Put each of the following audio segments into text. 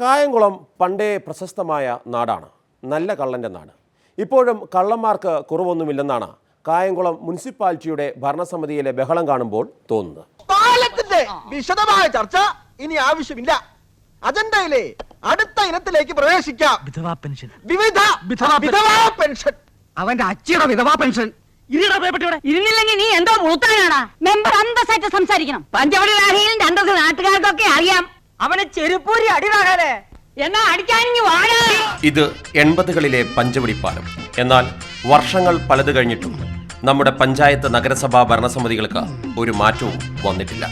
കായംകുളം പണ്ടേ പ്രശസ്തമായ നാടാണ്. നല്ല കള്ളന്റെ നാട്. ഇപ്പോഴും കള്ളന്മാർക്ക് കുറവൊന്നുമില്ലെന്നാണ് കായംകുളം മുനിസിപ്പാലിറ്റിയുടെ ഭരണസമിതിയിലെ ബഹളം കാണുമ്പോൾ തോന്നുന്നത്. പാലത്തിന്റെ വിശദമായ ചർച്ച ഇനി ആവശ്യമില്ല. അജണ്ടയിലെ അടുത്ത ഇനത്തിലേക്ക് പ്രവേശിക്കാം. വിധവാ പെൻഷൻ. വിവിധ വിധവാ പെൻഷൻ. അവന്റെ അച്ഛയുടെ വിധവാ പെൻഷൻ. ഇരുന്നില്ലെങ്കിൽ നീ എന്തോ മൂത്താനാണ് മെമ്പർ അന്തസ്സായിട്ട് സംസാരിക്കണം. പഞ്ചവടി രാഹീലിന്റെ അന്തസ് നാട്ടുകാർക്കൊക്കെ അറിയാം. അവനെ ചെരുപ്പൂരി അടിവാകാതെ എന്നാ അടിക്കാനിങ്ങി വാടാ. ഇത് എൺപതുകളിലെ പഞ്ചവടി പാലം എന്നാൽ വർഷങ്ങൾ പലത് കഴിഞ്ഞിട്ടും നമ്മുടെ പഞ്ചായത്ത് നഗരസഭാ ഭരണസമിതികൾക്ക് ഒരു മാറ്റവും വന്നിട്ടില്ല.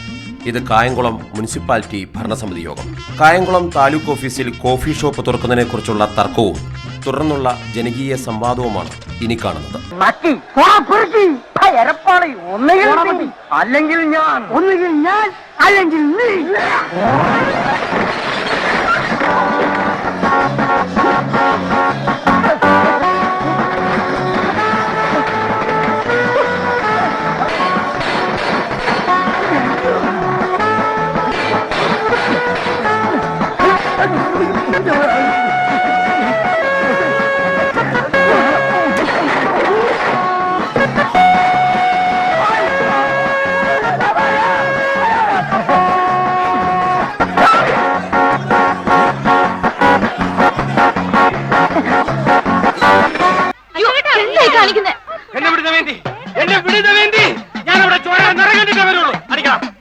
ഇത് കായംകുളം മുനിസിപ്പാലിറ്റി ഭരണസമിതി യോഗം. കായംകുളം താലൂക്ക് ഓഫീസിൽ കോഫി ഷോപ്പ് തുറക്കുന്നതിനെ കുറിച്ചുള്ള തർക്കവും തുടർന്നുള്ള ജനകീയ സംവാദവുമാണ് ഇനി കാണുന്നത്. അല്ലെങ്കിൽ ഞാൻ. ഒന്നുകിൽ ഞാൻ. അല്ലെങ്കിൽ നീ കാണിക്കുന്നേ. എന്നെ വിടുന്ന വേണ്ടി. എന്നെ വിടുന്ന വേണ്ടി. ഞാൻ ഇവിടെ ചോര നിറകണ്ടിട്ടേ വരുള്ളൂ. അടിക്കണം.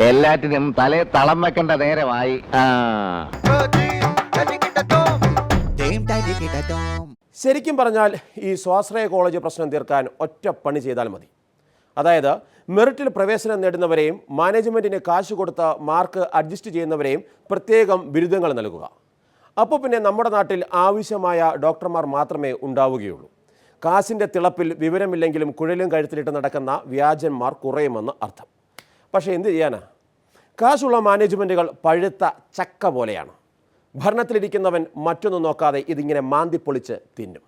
എല്ലാറ്റിനും തലേ തളം വെക്കേണ്ട നേരമായി. ആ. ശരിക്കും പറഞ്ഞാൽ ഈ സ്വാശ്രയ കോളേജ് പ്രശ്നം തീർക്കാൻ ഒറ്റ പണി ചെയ്താൽ മതി. അതായത് മെറിറ്റിൽ പ്രവേശനം നേടുന്നവരെയും മാനേജ്മെന്റിന് കാശ് കൊടുത്ത മാർക്ക് അഡ്ജസ്റ്റ് ചെയ്യുന്നവരെയും പ്രത്യേകം ബിരുദങ്ങൾ നൽകുക. അപ്പോൾ പിന്നെ നമ്മുടെ നാട്ടിൽ ആവശ്യമായ ഡോക്ടർമാർ മാത്രമേ ഉണ്ടാവുകയുള്ളൂ. കാശിന്റെ തിളപ്പിൽ വിവരമില്ലെങ്കിലും കുഴലും കഴുത്തിലിട്ട് നടക്കുന്ന വ്യാജന്മാർ കുറയുമെന്ന് അർത്ഥം. പക്ഷേ എന്ത് ചെയ്യാനാ? കാശുള്ള മാനേജ്മെന്റുകൾ പഴുത്ത ചക്ക പോലെയാണ്. ഭരണത്തിലിരിക്കുന്നവൻ മറ്റൊന്നും നോക്കാതെ ഇതിങ്ങനെ മാന്തിപ്പൊളിച്ച് തിന്നും.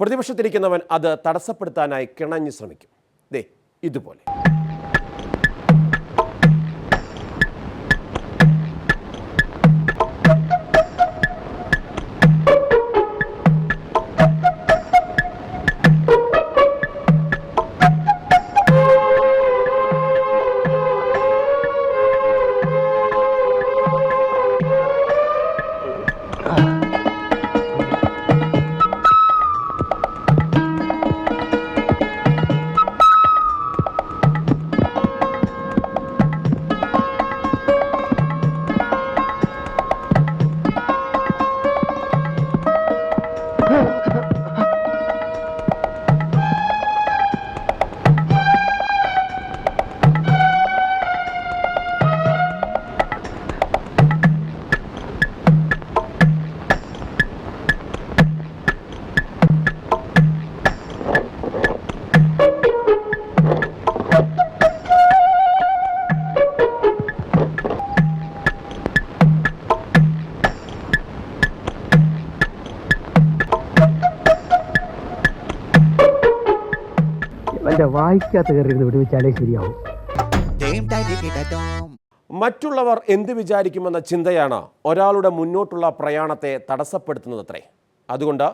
പ്രതിപക്ഷത്തിരിക്കുന്നവൻ അത് തടസ്സപ്പെടുത്താനായി കിണഞ്ഞു ശ്രമിക്കും. ദേ ഇതുപോലെ. ഇവന്റെ വായിക്കാത്ത കയറി വിടുവിച്ചാലേ ശരിയാവും. മറ്റുള്ളവർ എന്ത് വിചാരിക്കുമെന്ന ചിന്തയാണ് ഒരാളുടെ മുന്നോട്ടുള്ള പ്രയാണത്തെ തടസ്സപ്പെടുത്തുന്നതത്രേ. അതുകൊണ്ട്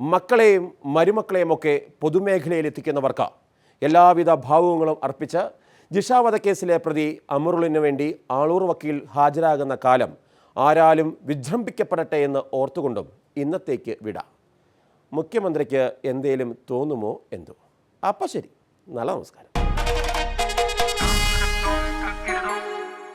മക്കളെയും മരുമക്കളെയും ഒക്കെ പൊതുമേഖലയിൽ എത്തിക്കുന്നവർക്ക് എല്ലാവിധ ഭാവുകങ്ങളും അർപ്പിച്ച് ജിഷാവധക്കേസിലെ പ്രതി അമറുളിനു വേണ്ടി ആളൂർ വക്കീൽ ഹാജരാകുന്ന കാലം ആരാലും വിജൃംഭിക്കപ്പെടട്ടെ എന്ന് ഓർത്തുകൊണ്ടും ഇന്നത്തേക്ക് വിടാം. മുഖ്യമന്ത്രിക്ക് എന്തേലും തോന്നുമോ എന്തോ? അപ്പം ശരി. നല്ല നമസ്കാരം.